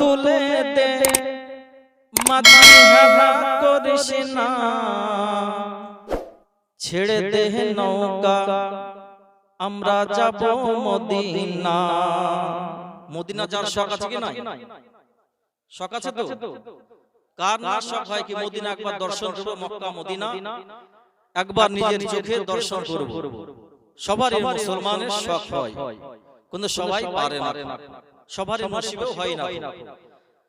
তুলে দে মাঝি হেলা করিস না। ছেড়ে দে নৌকা আমরা যাব মদিনা। মদিনা যার শখ আছে কি নাই? শখ আছে তো? কার না শখ হয় কি মদিনা একবার দর্শন করব মক্কা মদিনা? একবার নিজের চোখে দর্শন করব। সবারই মুসলমানের শখ হয়। কিন্তু সবাই পারে না। সবারই নসিবেও হয় না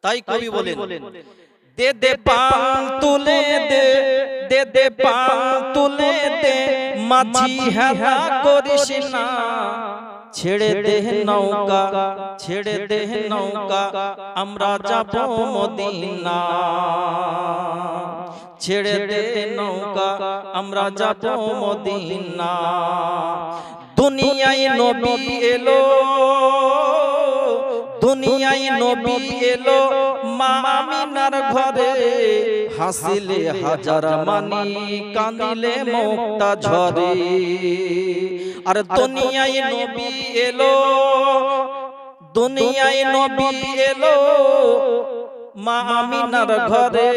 তাই কবি বলেন দে দে পাল তুলে দে দে দে পাল তুলে দে মাঝি হেলা করিস না ছেড়ে দে নৌকা ছেড়ে দে নৌকা আমরা যাব মদিনা ছেড়ে দে নৌকা আমরা যাব মদিনা দুনিয়ায় নবী এলো দুনিয়ায় নবী এলো মা আমিনার ঘরে। হাসিলে হাজার মানি কাঁদিলে মুক্তা ঝরে আর দুনিয়ায় নবী এলো দুনিয়ায় নবী এলো মা আমিনার ঘরে।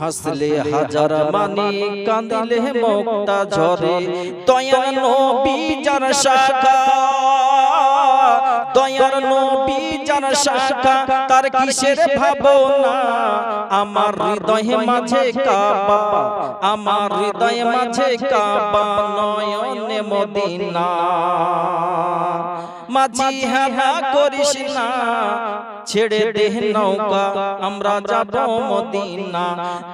হাসলে হাজার মানি কাঁদিলে মুক্তা ঝরে দয়াল নবী যার শাখা। দয়ার নবী যার শাখা তার কিসের ভাবনা? আমার হৃদয়ে মাঝে কাবা। আমার হৃদয়ে মাঝে কাবা। নয়নে মদিনা। মাঝি হেলা করিস না। ছেড়ে দে নৌকা। আমরা যাব মদিনা।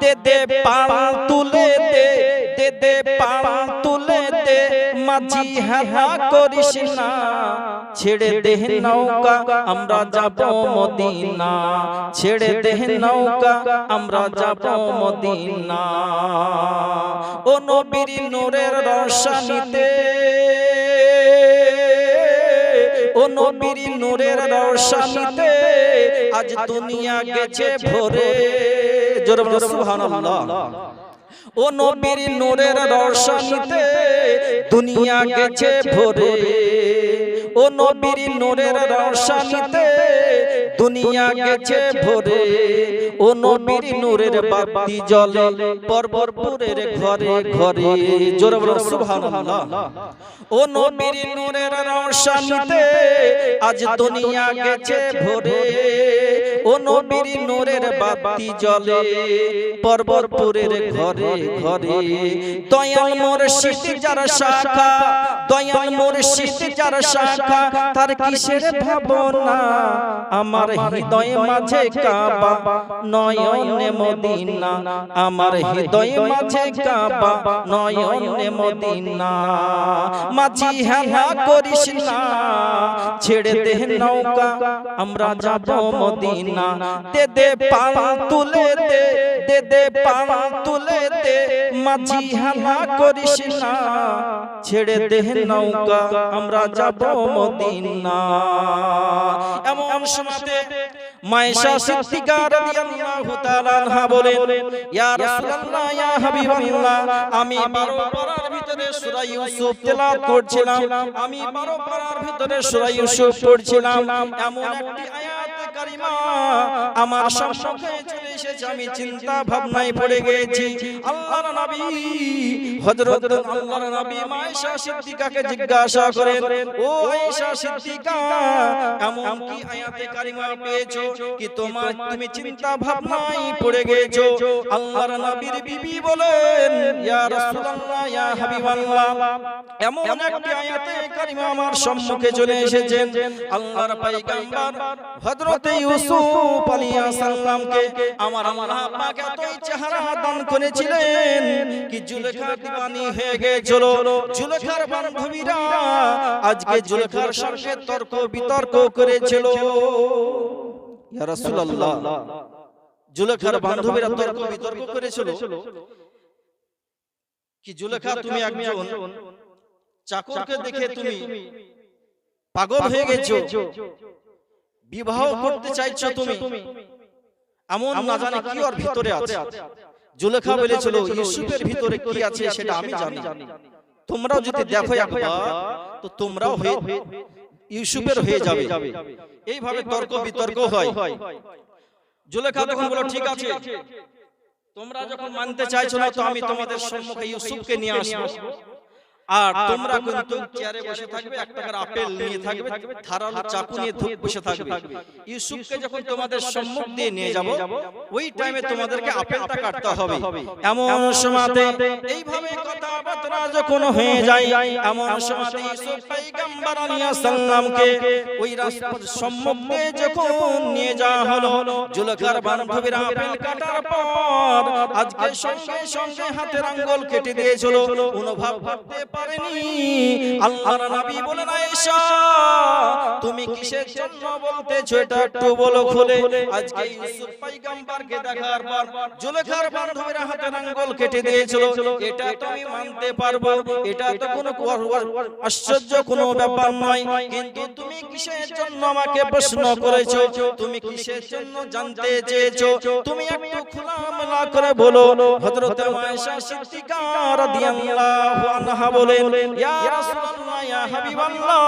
দে দে পাল তুলে দে। দে পাল তুলে দে মাঝি হেলা করিস না। ছেড়ে দে নৌকা, আমরা যাব মদিনা। ছেড়ে দে নৌকা, আমরা যাব মদিনা। ও নবীর নূরের রোশনীতে, ও নবীর নূরের রোশনীতে আজ দুনিয়া গেছে ভরে। জোরে সুবহানাল্লাহ। ও নবীর নূরের রোশনীতে দুনিয়া গেছে ভরে। ও নবীর নূরের রোশনীতে দুনিয়া গেছে ভরে। ও নবীর নূরের বাতি জ্বলে পর্বতপুরের ঘরে ঘরে জোরে বলো সুবহানাল্লাহ। ও নবীর নূরের রোশনীতে আজ দুনিয়া গেছে ভরে। ও নবীর নূরের বাতি জ্বলে পর্বতপুরের ঘরে ঘরে। দয়াল মুর্শিদ যারা শাখা দয়াল মুর্শিদ যার শাখা তার কিসের ভাবনা? আমার হৃদয় মাঝে কাবা নয়নে মদিনা। আমার হৃদয় মাঝে কাবা নয়নে মদিনা। মাঝি হেলা করিস না। ছেড়ে দে নৌকা। আমরা যাব মদিনা। দে দে পাল তুলে দে। দে দে পাল তুলে দে, মাঝি হেলা করিস না। ছেড়ে দে নৌকা, আমরা যাব মদিনা। এমন সময়তে মায়েশা সিদ্দিকা রাদিয়াল্লাহু তাআলা আনহা বলেন, ইয়া রাসূলুল্লাহ, ইয়া হাবিবাল্লাহ, আমি 12 পারার ভিতরে সূরা ইউসুফ তেলাওয়াত করছিলাম, আমি 12 পারার ভিতরে সূরা ইউসুফ পড়ছিলাম। এমন একটি আয়াতে কারিমা আমার সম্মুখে এসেছে আমি চিন্তা ভাবনায় পড়ে গেছি। আল্লাহর নবী হযরত আল্লাহর নবী মায়েশা সিদ্দিকাকে জিজ্ঞাসা করেন ও আয়েশা সিদ্দিকা এমন কি আয়াতে কারিমা পেয়েছ? কি তোমার তুমি চিন্তা ভাবনায় পড়ে গেছো? আল্লাহর নবীর বিবি বলেন ইয়া রাসূলুল্লাহ ইয়া হাবিবাল্লাহ। এমন একটি আয়াতে কারিমা আমার সম্মুখে চলে এসেছেন আল্লাহর পয়গম্বর হযরত ইউসুফ আলাইহিস সালামকে আমার আল্লাহ পাক এতই চেহারা দান করেছিলেন কি জুলেখা দিওয়ানি হয়ে গিয়েছিল? জুলেখার বান্ধবীরা আজকে জুলেখার সঙ্গে তর্ক বিতর্ক করেছিল। ইয়া রাসূলুল্লাহ। জুলেখার বান্ধবীরা তর্ক বিতর্ক করেছিল। কি জুলেখা তুমি একজন? চাকরকে দেখে তুমি পাগল হয়ে গেছো। বিবাহ করতে চাইছো তুমি। এমন না জানি কি ওর ভিতরে আছে। জুলেখা বলেছিল ইউসুফের ভিতরে কি আছে সেটা আমি জানি। তোমরাও যদি দেখো একবার তো তোমরাও হয়ে ইউসুফের হয়ে যাবে। এইভাবে তর্ক বিতর্ক হয়। জুলেখা তখন বলো ঠিক আছে। তোমরা যখন মানতে চাইছো না তো আমি তোমাদের সম্মুখে ইউসুফকে নিয়ে আসব। আর তোমরা কিন্তু চেয়ারে বসে থাকবে এক টাকার আপেল নিয়ে থাকবে ধারালো চাকু নিয়ে ধূপ বসে থাকবে। ইউসুফকে যখন তোমাদের সম্মুখ দিয়ে নিয়ে যাব ওই টাইমে তোমাদেরকে আপেলটা কাটতে হবে। এমন সময়তে এইভাবে কথাবার্তা যখন হয়ে যায় এমন সময়তে ইউসুফ পয়গম্বর আলাইহিস সালামকে ওই রাস্তার সম্মুখ দিয়ে যখন নিয়ে যাওয়া হলো জুলকার বান্ধবীর আপেল কাটার পর আজকে সঙ্গে সঙ্গে হাতের আঙ্গুল কেটে দিয়েছিল অনুভব করতে পারেনি। আল্লাহর নবী বলেন আয়েশা তুমি কিসের জন্য বলতেছো? এটা একটু বলো খুলে। আজকে ইউসুফ পয়গম্বরকে দেখার পর জুলেখার বান্ধবীর হাতের আঙ্গুল কেটে দিয়েছিল। এটা মানতে পারব। এটা তো কোনো আশ্চর্য কোনো ব্যাপার নয়। কিন্তু তুমি কিসের জন্য আমাকে প্রশ্ন করেছ? তুমি কিসের জন্য জানতে চেয়েছো? তুমি একটু খোলামেলা করে বলো। হযরত আয়েশা সিদ্দিকা রাদিয়াল্লাহু আনহা বলেন ইয়া রাসূলুল্লাহ ইয়া হাবিবাল্লাহ।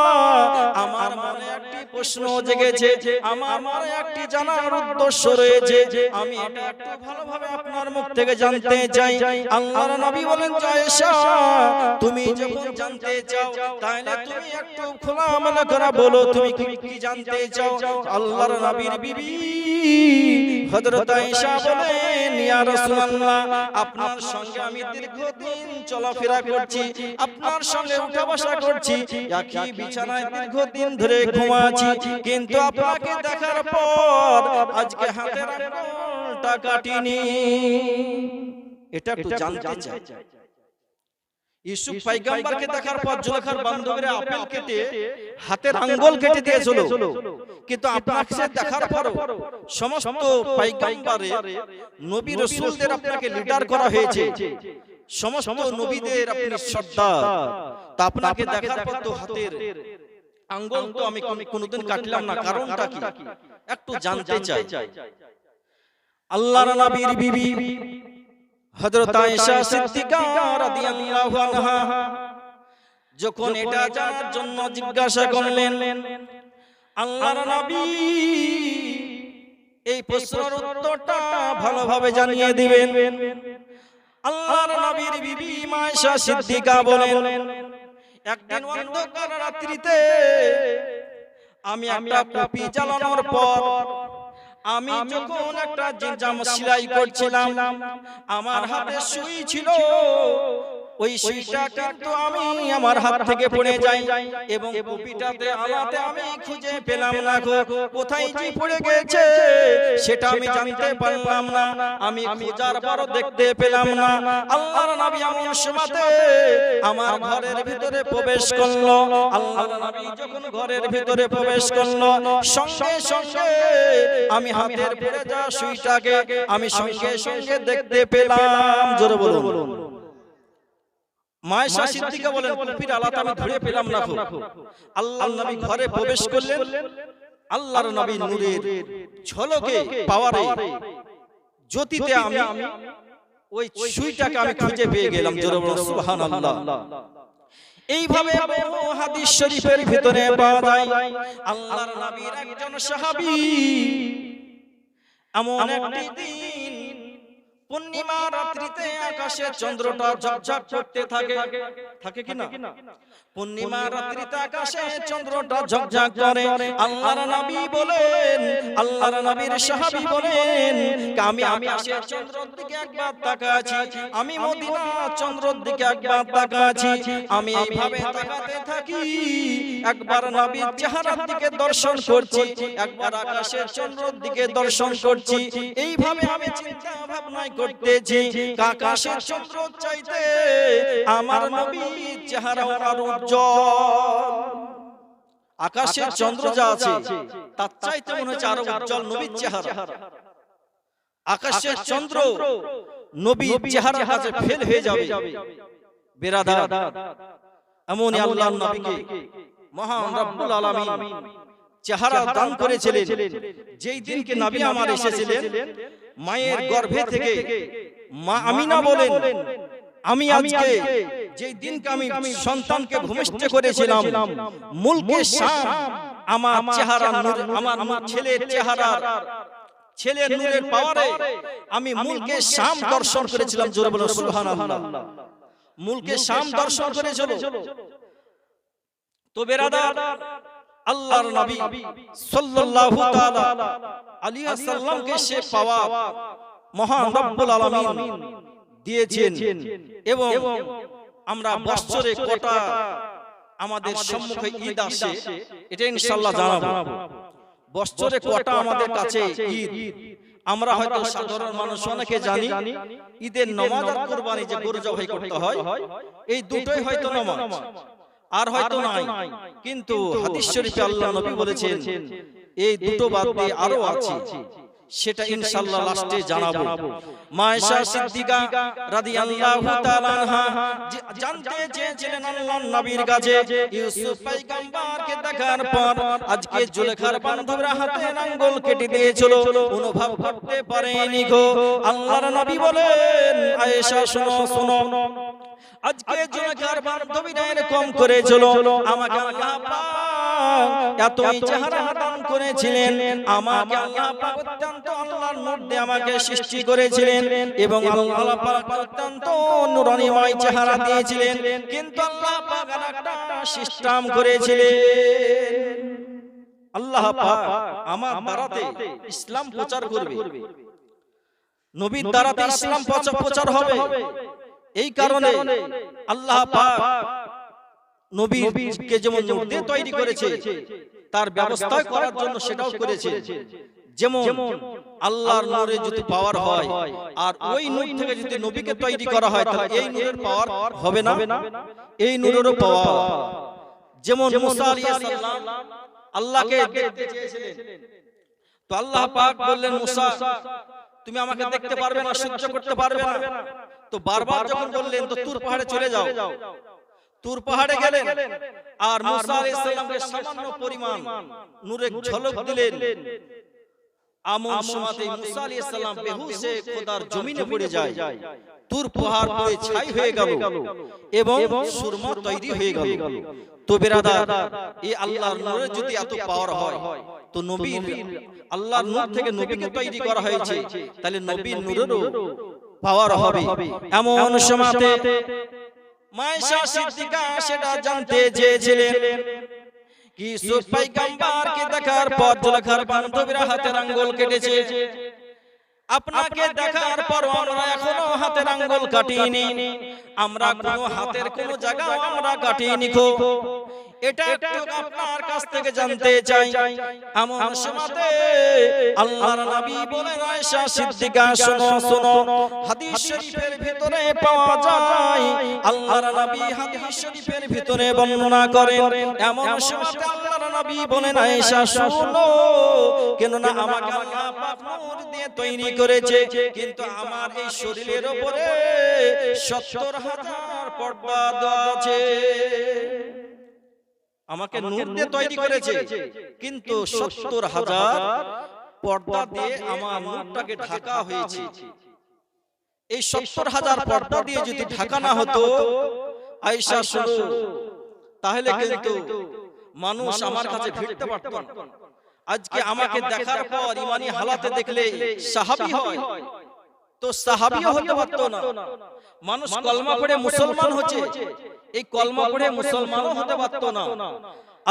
আমার মনে একটি প্রশ্ন জেগেছে আমার মনে একটি জানার উদ্দেশ্য রয়েছে। আমি এটা একটু ভালোভাবে আপনার মুখ থেকে জানতে চাই। আল্লাহর নবী বলেন আয়েশা তুমি যখন জানতে চাও তাহলে তুমি একটু খোলামেলা করে বলো তুমি কি কি জানতে চাও? আল্লাহর নবীর বিবি হযরত আয়েশা বলেন ইয়া রাসূলুল্লাহ আপনার সঙ্গে আমি দীর্ঘদিন চলাফেরা করছি। আপনার সঙ্গে উঠা বসা করছি। একই বিছানায় দীর্ঘদিন ধরে ঘুমাচ্ছি। কিন্তু আপনাকে দেখার পর আজকে হাতের আঙুলটা কাটিনি এটা একটু জানতে চাই। ইউসুফ পয়গম্বরকে দেখার পর জুলেখার বান্ধবীরা আপেল কেটে হাতের আঙ্গুল কেটে দিয়েছিল। কিন্তু আপনাকে দেখার পর সমস্ত পয়গম্বরের নবী রাসূলদের আপনাকে লিডার করা হয়েছে। সমস্ত নবীদের আপনি সর্দার। তা আপনাকে দেখার পর তো হাতের আঙ্গুল তো আমি কোন- কোনোদিন কাটলাম না কারণটা কি? একটু জানতে চাই। আল্লাহর নবীর বিবি হযরত আয়েশা সিদ্দিকা রাদিয়াল্লাহু আনহা যখন এটা জানার জন্য জিজ্ঞাসা করলেন আল্লাহর নবী এই প্রশ্নের উত্তরটা ভালোভাবে জানিয়ে দিবেন। আল্লাহর নবীর বিবি মায়েশা সিদ্দিকা বলেন একদিন অন্ধকার রাত্রিতে আমি একটা টুপি জ্বালানোর পর আমি যখন একটা জামা সেলাই করছিলাম আমার হাতে সুই ছিল ওই সুইটা কিন্তু আমি আমার হাত থেকে পড়ে যাই এবং কপিটাতে আলাতে আমি খুঁজে পেলাম না গো। কোথায় যে পড়ে গেছে সেটা আমি জানতে পারলাম না। আমি খোঁজার পরও দেখতে পেলাম না। আল্লাহর নবী এমন সময়তে আমার ঘরের ভিতরে প্রবেশ করল। আল্লাহর নবী যখন ঘরের ভিতরে প্রবেশ করল সঙ্গে সঙ্গে আমি হাতের পড়ে যাওয়া সুইটাকে আমি সঙ্গে সঙ্গে দেখতে পেলাম। জোরে বলুন। মায়েশা সিদ্দিকা বলেন আলাত আমি ধরে পেলাম না আল্লাহর নবী ঘরে প্রবেশ করলেন। আল্লাহর নবী নূরের ঝলকে পাওয়ারে জ্যোতিতে আমি ওই সুইটাকে আমি খুঁজে পেয়ে গেলাম। জোরে বলুন সুবহানাল্লাহ। এইভাবে হাদিস শরীফের ভিতরে পাওয়া যায়। আল্লাহর নবীর একজন সাহাবী। এমন একটি দিন পূর্ণিমা রাত্রিতে আকাশে চন্দ্রটা ঝকঝক করতে থাকে। থাকে। কি না? পূর্ণিমা রাত্রিতে আকাশে চন্দ্রটা ঝকঝক করে। আল্লাহর নবী বলেন আল্লাহর নবীর সাহাবী বলেন আমি আকাশে চন্দ্রের দিকে একবার তাকাচ্ছি। আমি মদিনা চন্দ্রের দিকে একবার তাকাচ্ছি। আমি এইভাবে তাকাতে থাকি। একবার নবীর চেহারার দিকে দর্শন করছি। একবার আকাশের চন্দ্রের দিকে দর্শন করছি। এইভাবে আমি চিন্তা ভাবনায় করতেছি আকাশের চন্দ্র চাইতে আমার নবীর চেহারা আরও উজ্জ্বল। আকাশের চন্দ্র যা আছে তার চাইতে মনে হচ্ছে আরও উজ্জ্বল নবীর চেহারা। আকাশের চন্দ্র নবীর চেহারা কাছে ফেল হয়ে যাবে। বেরাদার। এমনই আল্লাহর নবীকে মহান রব্বুল আলামিন চেহারা দান করেছিলেন। যেই দিনকে নবী আমার এসেছিলেন মায়ের গর্ভে থেকে মা আমিনা বলেন আমি আজকে যেই দিনকে আমি সন্তানকে ভূমিষ্ঠ করেছিলাম মুলকে শাম আমার চেহারা আমার আমার ছেলের চেহারা ছেলের নূরের পাওয়ারে আমি মুলকে শাম দর্শন করেছিলাম জোরে বলো সুবহানাল্লাহ। মুলকে শাম দর্শন করেছিল। তো বেরাদার আল্লাহর নবী সাল্লাল্লাহু তাআলা আলাইহি সাল্লামকে সে পাওয়া মহান রব্বুল আলামিন। দিয়েছেন এবং আমরা বছরে কটা আমাদের সম্মুখে ঈদ আসে এটা ইনশাআল্লাহ জানাব। বছরে কটা আমাদের কাছে ঈদ? আমরা হয়তো সাধারণ মানুষ অনেকে জানি ঈদের নমাজ আর কুরবানি যে গরু জবাই করতে হয় এই দুটোই হয়তো নমাজ। আর হয়তো নাই। কিন্তু হাদিস শরীফে আল্লাহ নবী বলেছেন এই দুটো বাদ দিয়ে আরও আছে। সেটা ইনশাআল্লাহ লাস্টে জানাব। মায়েশা সিদ্দিকা রাদিয়াল্লাহু তাআলা আনহা যে- জানতে চেয়েছিলেন আল্লাহর নবীর কাছে ইউসুফ পয়গম্বরকে দেখার পর আজকে জুলেখার বান্ধবরা হাতে আঙ্গুল কেটে দিয়েছিল। অনুভব করতে পারেনি গো। আল্লাহর নবী বলেন আয়েশা শুনো শুনো। আজকে জুলেখার বান্ধবীরা এরকম করেছিল। আমাকে আল্লাহ পাক এতই চেহারা দান করেছিলেন। আমাকে আল্লাহ পাক আল্লাহর মধ্যে আমাকে সৃষ্টি করেছিলেন এবং আল্লাহ পাক অত্যন্ত নূরানিময় চেহারা দিয়েছিলেন। কিন্তু আল্লাহ পাক আরেকটা সিস্টেম করেছিলেন। আল্লাহ পাক আমার দ্বারাতে ইসলাম প্রচার করবে। নবীর দ্বারাতে ইসলাম প্রচার হবে। এই কারণে আল্লাহ পাক নবীকে যেমন তৈরি করেছে তার ব্যবস্থা করার জন্য সেটাও করেছে। যেমন আল্লাহর নূরে যদি পাওয়ার হয় আর ওই নূর থেকে যদি নবীকে তৈরি করা হয় তাহলে এই নূরের পাওয়ার হবে না? এই নূরেরও যেমন মুসা আলাইহিস সালাম আল্লাহকে দেখতে চেয়েছিলেন। তো আল্লাহ পাক বললেন মুসা তুমি আমাকে দেখতে পারবে না সহ্য করতে পারবে না। তো বারবার যখন বললেন তো তুর পাহাড়ে চলে যাও। তুর পাহাড়ে গেলেন। আর মুসা আলাইহিস সালামকে সামান্য পরিমাণ নূরের ঝলক দিলেন আমন সময়তে মুসা আলাইহিস সালাম বেহুশে খোদার জমিনে পড়ে যায়। তুর পাহাড় পুড়ে ছাই হয়ে গেল এবং সুরমা তৈরি হয়ে গেল। তো বেরাদার এই আল্লাহর নূরে যদি এত পাওয়ার হয় তো নবীর আল্লাহর নূর থেকে নবীকে তৈরি করা হয়েছে। তাহলে নবীর নূরেরও পাওয়ার হবে। এমন সময়তে মায়েশা সিদ্দিকা সেটা জানতে চেয়েছিলেন। ইউসুফ পয়গম্বরকে দেখার পর জুলেখার বান্ধবীরা হাতের আঙ্গুল কেটেছে। আপনাকে দেখার পর আমরা এখনও হাতের আঙ্গুল কাটিনি। আমরা কোনো হাতের কোনো জায়গা আমরা কাটিনি খো। এটা একটু আপনার কাছ থেকে জানতে চাই। এমন সময়তে আল্লাহর নবী বলেন আয়েশা সিদ্দিকা শোনো শোনো হাদিস শরীফের ভিতরে পাওয়া যায়। আল্লাহর নবী হাদিস শরীফের ভিতরে বর্ণনা করেন। এমন সময়তে আল্লাহর নবী বলেন আয়েশা শোনো কেন না আমাকে আল্লাহ পাক নূর দিয়ে তৈরি করেছে। কিন্তু আমার এই শরীরের উপরে 70 হাজার পর্দা দেওয়া আছে। আমাকে নূর দিয়ে তৈরি করেছে। কিন্তু সত্তর হাজার পর্দা দিয়ে আমার মুখটাকে ঢাকা হয়েছে। এই সত্তর হাজার পর্দা দিয়ে যদি ঢাকা না হতো আয়সা শুরু তাহলে কিন্তু মানুষ আমার কাছে ভিড়তে পারত। আজকে আমাকে দেখার পর ইমানি হালাতে দেখলে সাহাবি হয়। তো সাহাবিও হতে পারতো না। মানুষ কলমা পড়ে মুসলমান হচ্ছে। এই কলমা পড়ে মুসলমানও হতে পারতো না।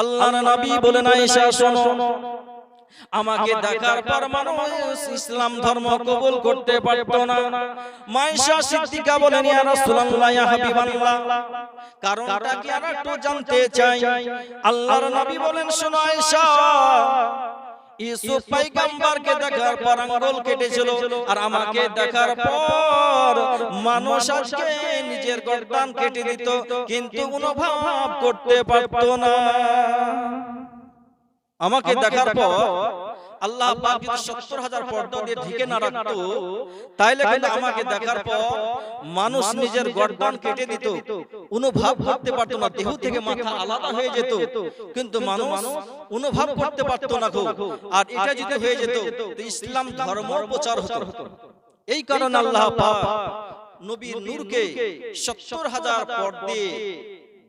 আল্লাহর নবী বলেন আয়েশা শোনো। আমাকে দেখার পর মানুষ ইসলাম ধর্ম কবুল করতে পারতো না। মায়েশা সিদ্দিকা বলেন ইয়া রাসূলুল্লাহ ইয়া হাবিবাল্লাহ। কারণটা কি আর একটু জানতে চাই। আল্লাহর নবী বলেন শোনো আয়েশা। ইউসুফ পয়গম্বরকে দেখার পর আঙ্গুল কেটেছিল আর আমাকে দেখার পর মানুষ আজকে নিজের গর্দান কেটে দিত কিন্তু অনুভব করতে পারত না। আমাকে দেখার পর আল্লাহ পাক যদি সত্তর হাজার পর্দা দিয়ে ঢেকে না রাখতো তাইলে কিন্তু আমাকে দেখার পর মানুষ নিজের গর্দান কেটে দিত অনুভব করতে পারতো না দেহ থেকে মাথা আলাদা হয়ে যেত কিন্তু মানুষ অনুভব করতে পারতো না আর এটা যদি হয়ে যেত তো ইসলাম ধর্ম প্রচার হতো। এই কারণে আল্লাহ পাক নবীর নূরকে সত্তর হাজার পর দিয়ে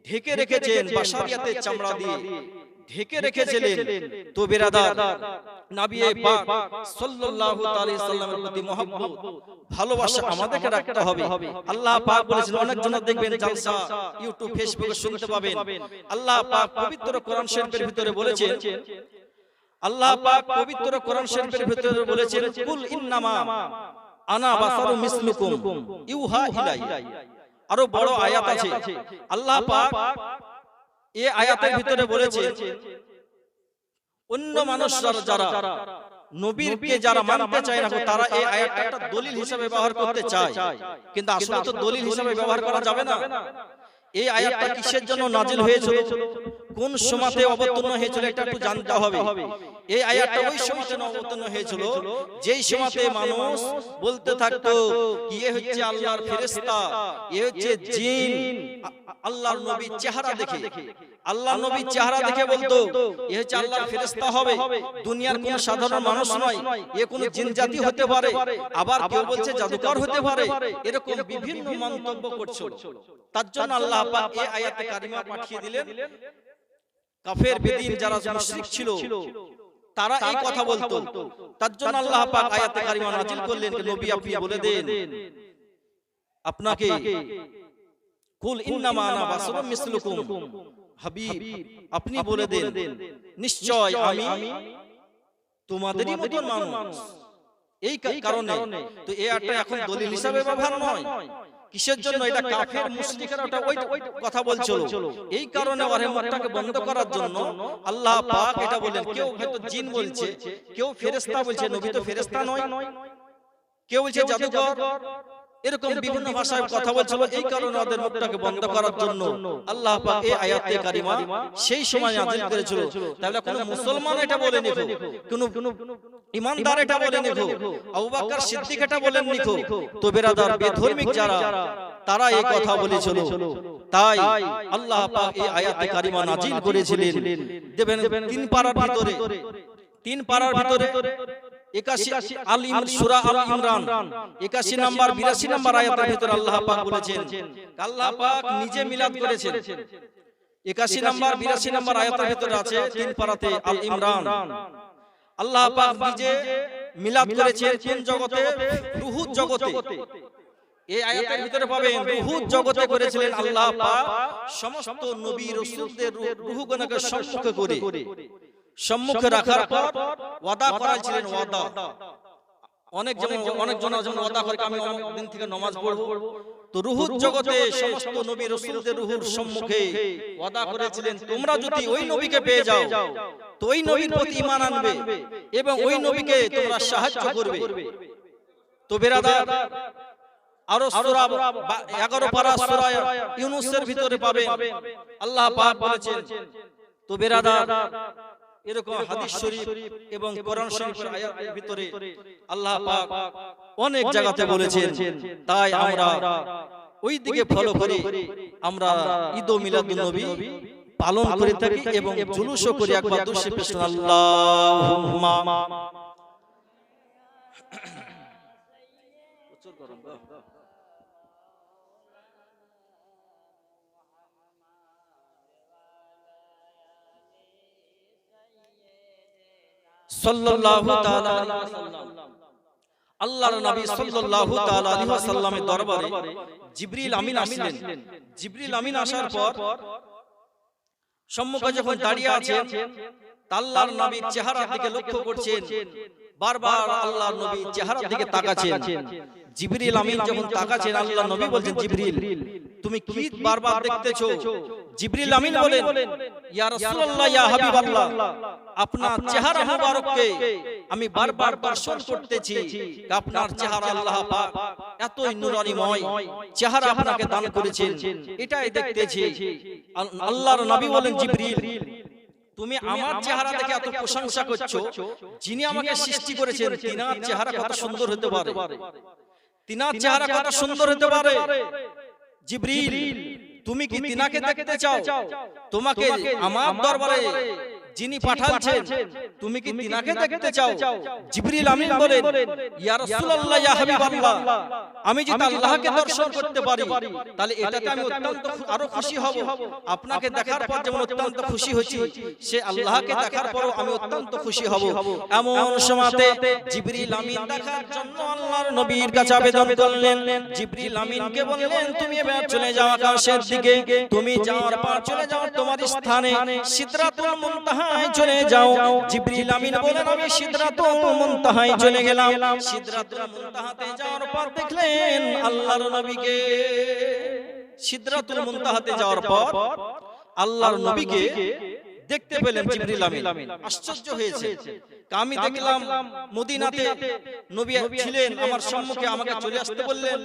ঢেকে রেখেছেন বাসারিয়াতে চামড়া দিয়ে। ঢেকে রেখেছিলেন। তো বেরাদার নাবিয়ে পাক সাল্লাল্লাহু তাআলা সাল্লামের প্রতি মহব্বত। ভালোবাসা আমাদেরকে রাখতে হবে। আল্লাহ পাক বলেছেন অনেক জন দেখবেন জালসা ইউটিউব ফেসবুকে শুনতে পাবেন। আল্লাহ পাক পবিত্র কোরআন শরীফের ভিতরে বলেছেন। আল্লাহ পাক পবিত্র কোরআন শরীফের ভিতরে বলেছেন কুল ইন্নামা আনা বাসারু মিসলুকুম। ইউহা ইলাইয়া আরও বড় আয়াত আছে। আল্লাহ পাক এই আয়াতের ভিতরে বলেছে অন্য মানুষরা যারা নবীরকে যারা মানতে চায় না তারা এই আয়াতটা একটা দলিল হিসেবে ব্যবহার করতে চায়। কিন্তু আসলে তো দলিল হিসেবে ব্যবহার করা যাবে না। এই আয়াতটা কিসের জন্য নাজিল হয়েছিল? কোন সময়তে অবতীর্ণ হয়েছিল এটা একটু জানতে হবে। এই আয়াতটা ওই সময়তে অবতীর্ণ হয়েছিল যেই সময়তে মানুষ বলতে থাকতো কি এ হচ্ছে আল্লাহর ফেরেশতা এ হচ্ছে জিন আল্লাহর নবীর চেহারা দেখে আল্লাহ নবীর চেহারা দেখে বলতো এ হচ্ছে আল্লাহর ফেরেশতা হবে। দুনিয়ার কোন সাধারণ মানুষ নয় এ কোন জিন জাতি হতে পারে আবার কেউ বলছে জাদুকর হতে পারে এরকম বিভিন্ন মন্তব্য করছিল তার জন্য আল্লাহ পাক এই আয়াতে কারিমা পাঠিয়ে দিলেন কাফের বেদিন যারা মুশরিক ছিল তারা এই কথা বলতো। তার জন্য আল্লাহ পাক আয়াতে কারিমা নাজিল করলেন যে নবী আপনি বলে দেন আপনাকে কুল ইন্নামা আনা বাসারুম মিসলুকুম। হাবিব আপনি বলে দেন নিশ্চয় আমি তোমাদেরই মতন মানুষ। এই কারণে তো এই আয়াতটা এখন দলিল হিসাবে ব্যবহার নয়। কিসের জন্য এটা কাফের মুশরিকরা ওটা ওই কথা বলছিল। এই কারণে ওর মুখটাকে বন্ধ করার জন্য আল্লাহ পাক এটা বলেন কেউ হয়তো জিন বলছে কেউ ফেরেশতা বলছে নবী তো ফেরেশতা নয়। কেউ বলছে জাদুকর এরকম বিভিন্ন ভাষায় কথা বলছিল এই কারণে ওদের মুখটাকে বন্ধ করার জন্য আল্লাহ পাক এই আয়াতে কারিমা সেই সময় নাযিল করেছিল। তাহলে কোন মুসলমান এটা বলে নিখো। কোন ইমানদার এটা বলে নিখো। আবু বকর সিদ্দিক এটা বলেন নিখো। তো বেরাদার বেধর্মিক যারা তারা এই কথা বলেছিল। তাই আল্লাহ পাক এই আয়াতে কারিমা নাযিল করেছিলেন। দেখবেন তিন পারার ভিতরে। তিন পারার ভিতরে। একাশি আল ইম আল ইমরান। একাশি নাম্বার বিরাশি নাম্বার আয়াতের ভিতরে আল্লাহ পাক বলেছেন। আল্লাহ পাক নিজে মিলাদ করেছেন। একাশি নাম্বার বিরাশি নাম্বার আয়াতের ভিতরে আছে তিন পারাতে আল ইমরান। আল্লাহ পাক নিজে মিলাদ করেছেন কোন জগতে রুহুত জগতে। এই আয়াতের ভিতরে পাবেন রুহুত জগতে করেছিলেন আল্লাহ পাক সমস্ত নবী রাসূলদের রুহগণকে সম্মুখে করে। সম্মুখে রাখার পর ওয়াদা করাইছিলেন ওয়াদা। অনেক জন অনেক জন যেমন ওয়াদা করে আমি অমুক দিন থেকে নামাজ পড়ব। তো রুহুর জগতে সমস্ত নবী রাসূলদের রুহুর সম্মুখে ওয়াদা করেছিলেন তোমরা যদি ওই নবীকে পেয়ে যাও তো ওই নবীর প্রতি ঈমান আনবে এবং ওই নবীকে তোমরা সাহায্য করবে। তো বেরাদার আরও সূরা 11 পারা সূরা ইউনূসের ভিতরে পাবেন। আল্লাহ পাক বলেছেন তো বেরাদার এরকম হাদিস শরীফ এবং কোরআন শরীফের আয়াতের ভিতরে আল্লাহ পাক অনেক জায়গাতে বলেছেন তাই আমরা ওই দিকে ফলো করে আমরা ঈদ ও মিলাদুন নবী পালন করে থাকি এবং জুলুসও করি একবার দুশে পেশ আল্লাহুম্মা। সাল্লাল্লাহু তাআলা আল্লাহর নবী সাল্লাল্লাহু তাআলা আলাইহি ওয়াসাল্লামের দরবারে জিবরিল আমিন আসলেন। জিবরিল আমিন আসার পর সম্মুখে যখন দাঁড়িয়ে আছেন আল্লাহর নবীর চেহারার দিকে লক্ষ্য করছেন। বারবার আল্লাহর নবী চেহারার দিকে তাকাচ্ছেন। জিবরিল আমিন যখন তাকাচ্ছেন আল্লাহর নবী বলছেন জিবরিল তুমি কি বারবার দেখতেছো? জিবরিল আমিন বলেন ইয়া রাসূলুল্লাহ ইয়া হাবিবাল্লাহ আপনার চেহারা মুবারককে আমি বারবার দর্শন করতেছি আপনার চেহারা আল্লাহ পাক এতই নূরানিময়। চেহারা আপনাকে দান করেছেন। এটাই দেখতেছি। আল্লাহর নবী বলেন জিবরিল তুমি আমার চেহারা দেখে এত প্রশংসা করছ যিনি আমাকে সৃষ্টি করেছেন তিনার চেহারা কত সুন্দর হতে পারে। তিনার চেহারা কত সুন্দর হতে পারে। জিবরিল তুমি কি তিনাকে দেখতে চাও? তোমাকে আমার দরবারে যিনি পাঠাচ্ছেন তুমি কি তিনাকে দেখতে চাও? জিবরিল আমিন বলেন ইয়া রাসূলুল্লাহ ইয়া হাবিবাল্লাহ আমি যদি আল্লাহকে দর্শন করতে পারি তাহলে এটাতে আমি অত্যন্ত আরও খুশি হব। আপনাকে দেখার পর যেমন অত্যন্ত খুশি হচ্ছি সে আল্লাহকে দেখার পরও আমি অত্যন্ত খুশি হব। এমন সময়তে জিবরিল আমিন দেখার জন্য আল্লাহর নবীর কাছে আবেদন করলেন। জিবরিল আমিনকে বললেন তুমি এবার চলে যাও আকাশের দিকে তুমি যাওয়ার পর চলে যাও তোমার স্থানে সিদরাতুল মুনতাহায় চলে যাও। জিবরিল আমিন বলেন আমি সিদরাতুল মুনতাহায় চলে গেলাম। সিদরাতুল মুনতাহাতে যাওয়ার পর দেখলেন আল্লাহর নবীকে সিদরাতুল মুনতাহাতে যাওয়ার পর আল্লাহর নবীকে দেখতে পেলেন জিবরিল আমিন। আশ্চর্য হয়েছে। আমি দেখলাম মদিনাতে নবী ছিলেন আমার সম্মুখে আমাকে চলে আসতে বললেন।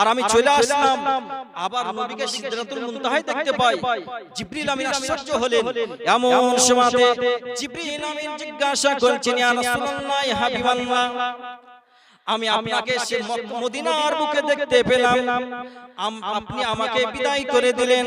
আর আমি চলে আসলাম। আবার নবীকে সিদরাতুল মুনতাহায় দেখতে পাই। জিবরিল আমিন আশ্চর্য হলেন। এমন সময়তে জিবরিল আমিন জিজ্ঞাসা করছেন ইয়া রাসূলুল্লাহ হাবিবাল্লাহ? আমি আপনাকে সে মদিনার বুকে দেখতে পেলাম। আম- আপনি আমাকে বিদায় করে দিলেন।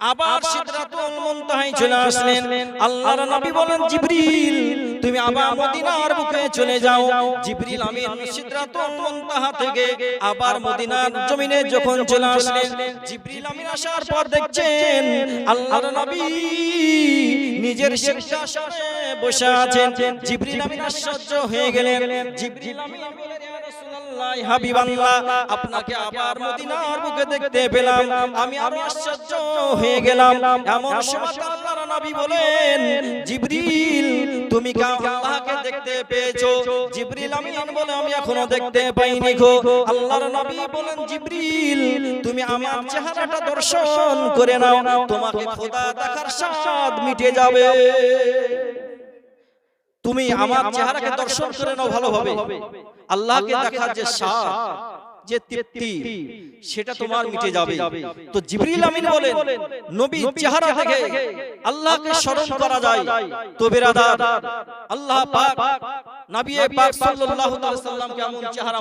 আবার সিদরাতুল মুনতাহায় চলে আসলেন। আল্লাহর নবী বলেন জিবরিল তুমি আবার মদিনার বুকে চলে যাও। জিবরিল আমিন সিদরাতুল মুনতাহা থেকে আবার মদিনার জমিনে যখন চলে আসলেন জিবরিল আমিন আসার পর দেখছেন আল্লাহর নবী নিজের সিংহাসনে বসে আছেন। জিবরিল আমিন আশ্চর্য হয়ে গেলেন। জিবরিল আমিন ইয়া রাসূলুল্লাহ আপনাকে আবার মদিনার দেখতে পেলাম। আমি আরও হয়ে গেলাম। বলেন, জিবরিল, তুমি কি দেখতে পেয়েছ? জিবরিল আমিন বলে আমি এখনও দেখতে পাইনি গো। আল্লাহর নবী বলেন, জিবরিল, তুমি আমার চেহারাটা দর্শন করে নাও। তোমাকে খোদা দেখার স্বাদ মিটে যাবে। তুমি আমার চেহারাকে দর্শন করে নাও ভালোভাবে। আল্লাহকে দেখার যে স্বাদ যে তৃপ্তি সেটা তোমার মিটে যাবে। তো জিবরিল আমিন বলেন নবী চেহারা দেখে আল্লাহকে স্মরণ করা যায়। তো বেরাদার আল্লাহ পাক নবী পাক সাল্লাল্লাহু আলাইহি সাল্লামকে এমন চেহারা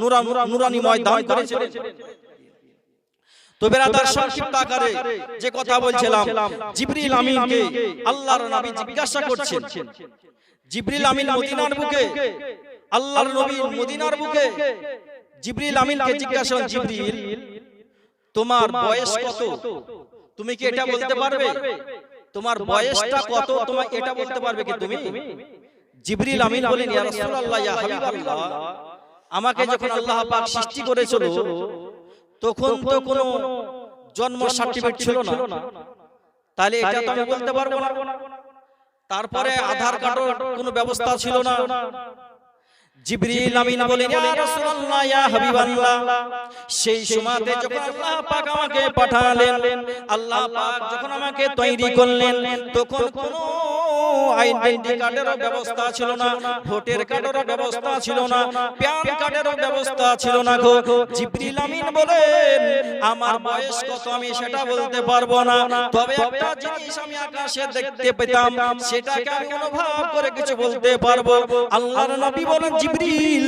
নুরা নুরানিময় দান করেছিলেন তো বেরাদার সংক্ষিপ্ত আকারে যে কথা বলছিলাম জিবরিল আমিনকে আল্লাহর নবী জিজ্ঞাসা করছেন। জিবরিল আমিন মদিনার বুকে আল্লাহর নবী মদিনার বুকে। জিবরিল আমিনকে জিজ্ঞাসা জিবরিল তোমার বয়স কত? তুমি কি এটা বলতে পারবে? তোমার বয়সটা কত? তোমার এটা বলতে পারবে কি তুমি? জিবরিল আমিন বলেন ইয়া রাসূলুল্লাহ ইয়া হাবিবাল্লাহ। আমাকে যখন আল্লাহ পাক সৃষ্টি করেছিল তখন তো কোনো জন্ম সার্টিফিকেট ছিল না। তাহলে এটা তো আমি বলতে পারব না। তারপরে আধার কার্ডের কোনো ব্যবস্থা ছিল না। জিবরিল আমিন বলেন ইয়া রাসূলুল্লাহ ইয়া হাবিবাল্লাহ। সেই সময়তে যখন আল্লাহ পাক আমাকে পাঠালেন আল্লাহ পাক যখন আমাকে তৈরি করলেন তখন কোনো আইডেন্টি কার্ডেরও ব্যবস্থা ছিল না ভোটের কার্ডেরও ব্যবস্থা ছিল না প্যান কার্ডেরও ব্যবস্থা ছিল না গো জিবরিল আমিন বলেন আমার বয়স কত আমি সেটা বলতে পারব না। তবে একটা জিনিস আমি আকাশে দেখতে পেতাম সেটাকে আমি অনুভব করে কিছু বলতে পারব। আল্লাহর নবী বলেন জিবরিল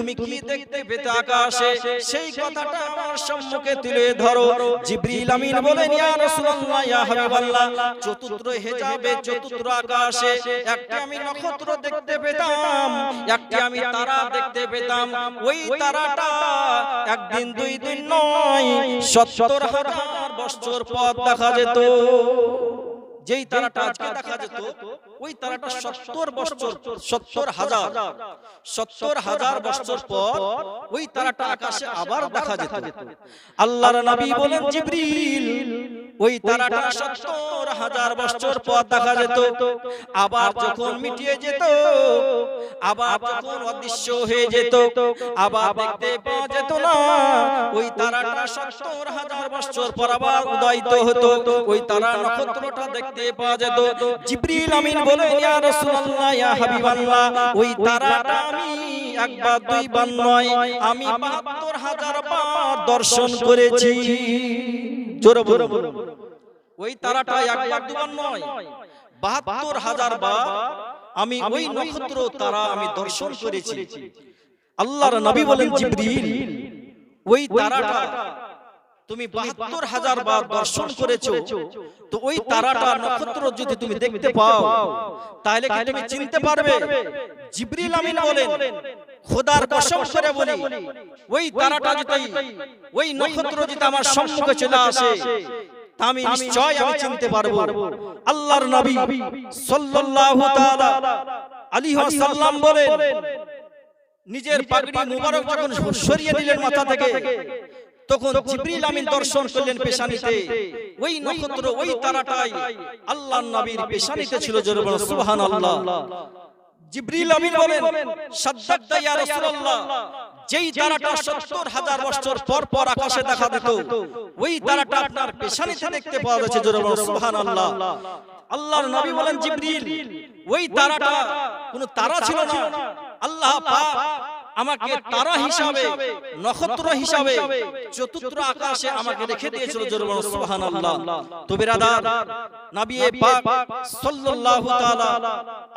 তুমি কি দেখতে পেতে আকাশে? সেই কথাটা আমার সম্মুখে তুলে ধরো। জিবরিল আমিন বলেন ইয়া রাসূলুল্লাহ ইয়া হাবিবাল্লাহ। চতুর্থ হেজাবে চতুর্থ আকাশে। একটা আমি নক্ষত্র দেখতে পেতাম। একটা আমি তারা দেখতে পেতাম। ওই তারাটা একদিন দুই দিন নয় সত্তর হাজার বছর পর দেখা যেত। যেই তারাটা আজকে দেখা যেত ওই তারাটা সত্তর বছর সত্তর হাজার সত্তর হাজার বছর পর ওই তারাটা আকাশে আবার দেখা যেত। আল্লাহর নবী বলেন জিবরিল ওই তারাটা সত্তর হাজার বছর পর দেখা যেত। আবার যখন মিটিয়ে যেত আবার যখন অদৃশ্য হয়ে যেত আবার দেখতে পাওয়া যেত না ওই তারাটা সত্তর হাজার বছর পর আবার উদয়িত হতো। ওই তারা নক্ষত্রটা দেখতে পাওয়া যেত। জিবরিল আমিন বলে ইয়া রাসূলুল্লাহ ইয়া হাবিবাল্লাহ। ওই তারাটা আমি একবার দুইবার নয় আমি 72 হাজার বার দর্শন করেছি। জোরে বলুন। ওই তারাটা একবার দুবার নয় বাহাত্তর হাজার বার আমি ওই নক্ষত্র তারা আমি দর্শন করেছি। আল্লাহর নবী বলেন জিবরিল ওই তারাটা তুমি বাহাত্তর হাজার বার দর্শন করেছ। তো ওই তারাটা নক্ষত্র যদি তুমি দেখতে পাও তাহলে কি তুমি চিনতে পারবে। জিবরিল আমিন বলেন। খোদার কসম করে বলি ওই তারাটা যদি ওই নক্ষত্র যদি আমার সম্মুখে চলে আসে। আমি নিশ্চয় আমি চিনতে পারব। আল্লাহর নবী সাল্লাল্লাহু তাআলা আলাইহি ওয়াসাল্লাম বলেন নিজের পাগড়ি মুবারক যখন সরিয়ে নিলেন মাথা থেকে তখন জিবরিল আমিন দর্শন করলেন পেশানিতে। ওই নক্ষত্র ওই তারাটাই আল্লাহর নবীর পেশানিতে ছিল জোরে সুবহানাল্লাহ। জিবরিল আমিন বলেন সাদ্দাকতা ইয়া রাসূলুল্লাহ যেই তারাটা 70 হাজার বছর পর পর আকাশে দেখা দিত ওই তারাটা আপনার পেশানিতে দেখতে পাওয়া যাচ্ছে জোরে বলুন সুবহানাল্লাহ। আল্লাহর নবী বলেন জিব্রিল ওই তারাটা কোন তারা ছিল না। আল্লাহ পাক আমাকে তারা হিসাবে নক্ষত্র হিসাবে চতুর্থ আকাশে আমাকে রেখে দিয়েছিল জোরে বলো সুবহানাল্লাহ। তো বিরাদার নবী পাক সাল্লাল্লাহু তাআলা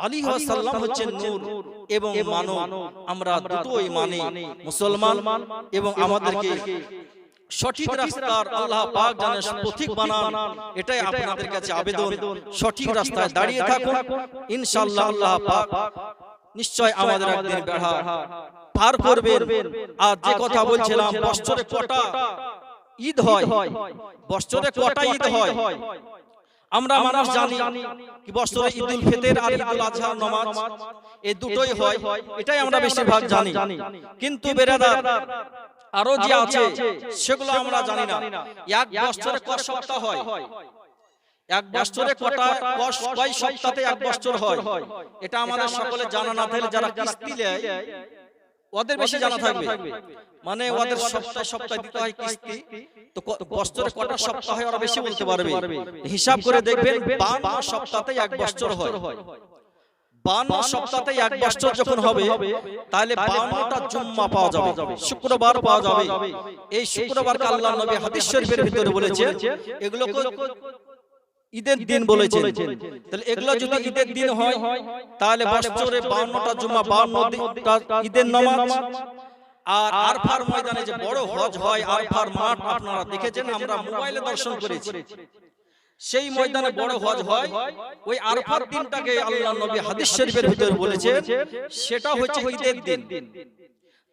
আলাইহি ওয়াসাল্লাম হচ্ছেন নূর এবং মানব। আমরা দুটোই মানি। মুসলমান এবং আমাদেরকে সঠিক রাস্তার আল্লাহ পাক জানে পথিক বানান। এটাই আপনাদের কাছে আবেদন। সঠিক রাস্তায় দাঁড়িয়ে থাকুন। ইনশাআল্লাহ আল্লাহ পাক নিশ্চয় আমাদের একদিন বেড়া পার করবেন। আর যে কথা বলছিলাম বছরে কটা ঈদ হয়। বছরে কটা ঈদ হয়। আমরা মানুষ জানি কি বছরে ঈদুল ফিতর আর ঈদুল আজহার নামাজ এই দুটোই হয়। এটাই আমরা বেশিরভাগ জানি। কিন্তু বেরাদার আরও যে আছে সেগুলো আমরা জানি না। এক বছরে ক সপ্তাহ হয়। এক বছরে কটা কয় সপ্তাহে এক বছর হয়। এটা আমাদের সকলে জানা না। থাকলে যারা কিস্তি নেয় ওদের বেশি জানা থাকবে। মানে ওদের সপ্তাহে সপ্তাহে দিতে হয় কিস্তি। তো বছরে কটা সপ্তাহ হয় ওরা বেশি বলতে পারবে। হিসাব করে দেখবেন বান্ন সপ্তাহে এক বছর হয়। বান্ন সপ্তাহে এক বছর যখন হবে তাহলে বান্নটা জুম্মা পাওয়া যাবে। শুক্রবার পাওয়া যাবে। এই শুক্রবারকে আল্লাহ নবী হাদিস শরীফের ভিতরে বলেছেন এগুলোকে ঈদের দিন বলেছেন। তাহলে এগুলো যদি ঈদের দিন হয় তাহলে বছরে বাউন্নটা জুমা বাউন্নটা ঈদের নামাজ। আর আরফার ময়দানে যে বড় হজ হয় আরফার মাঠ আপনারা দেখেছেন আমরা মোবাইলে দর্শন করেছি। সেই ময়দানে বড় হজ হয় ওই আরফার দিনটাকে আল্লাহ নবী হাদিস শরীফের ভিতরে বলেছেন সেটা হচ্ছে ঈদের দিন।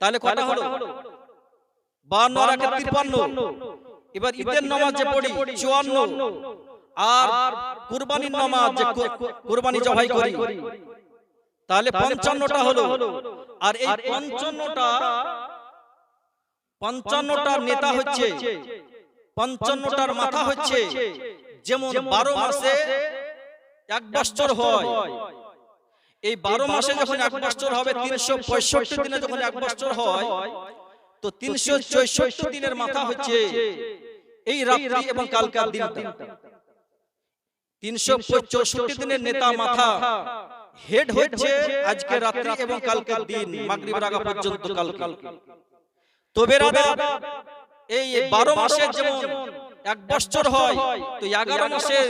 তাহলে কটা হলো বান্ন আর তিপ্পান্ন। এবার ঈদের নামাজ যে পড়ি। চুয়ান্ন আর কুরবানির নামাজ যে কুরবানি জবাই করি। তাহলে পঞ্চান্নটা হলো। আর এই পঞ্চান্নটা পঞ্চান্নটার নেতা হচ্ছে পঞ্চান্নটার মাথা হচ্ছে যেমন বারো মাসে এক বছর হয়। এই বারো মাসে যখন এক বছর হবে তিনশো পঁয়ষট্টি দিনে যখন এক বছর হয় তো তিনশো চৌষট্টি দিনের মাথা হচ্ছে এই রাত্রি এবং কালকার দিনটা। তিনশো চৌষট্টি দিনের নেতা মাথা। হেড হচ্ছে আজকে রাত্রি এবং কালকের দিন মাগরিবের আগা পর্যন্ত কাল তো বেরাদা এই বারো মাসের যেমন এক বছর হয় তো এগারো মাসের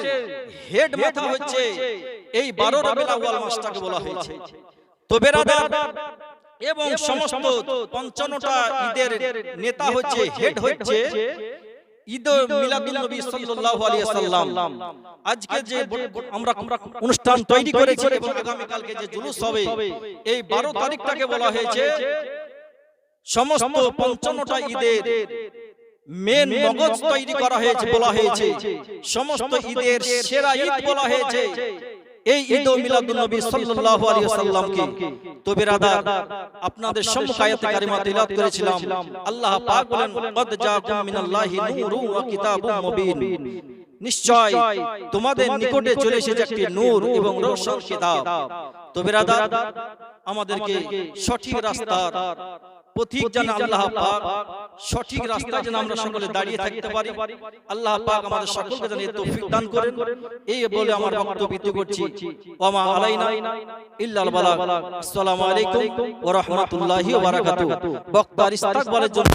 হেড মাথা হচ্ছে এই বারো আউয়াল মাসটাকে বলা হয়েছে। তো বেরাদা এবং সমস্ত পঞ্চান্নটা ঈদের নেতা হচ্ছে হেড হচ্ছে ঈদ মিলাদুল সাল্লাল্লাহু আলাইহি সাল্লাম আজকে যে আমরা অনুষ্ঠান তৈরি করেছি এবং আগামী কালকে যে জুলুস হবে এই 12 তারিখটাকে বলা হয়েছে সমস্ত ঈদের মেন মগজ তৈরি করা হয়েছে বলা হয়েছে। সমস্ত ঈদের সেরা ঈদ বলা হয়েছে। এই ঈদ ও মিলাদুল নবী সাল্লাল্লাহু আলাইহি সাল্লামকে তো বিরাদার আপনাদের সম্মুখে আয়াতে কারিমা তিলাওয়াত করেছিলাম। আল্লাহ পাক বলেন, কদ জাকুম মিনাল্লাহি নূরুন ওয়া কিতাবুম মুবিন। নিশ্চয় তোমাদের নিকটে চলে এসেছে একটি নূর এবং রোশন কিতাব। তো বিরাদার আমাদেরকে সঠিক রাস্তার পথিক যেন আল্লাহ পাক সঠিক রাস্তায় যেন আমরা সকলে দাঁড়িয়ে থাকতে পারি। আল্লাহ পাক আমাদের সকলকে যেন তৌফিক দান করেন। এই বলে আমার বক্তব্য ইতি করছি। ওমা আলাইনা ইল্লাল বালাগ। আসসালামু আলাইকুম ওয়া রাহমাতুল্লাহি ওয়া বারাকাতুহু। বক্তার ইস্তাকবালের জন্য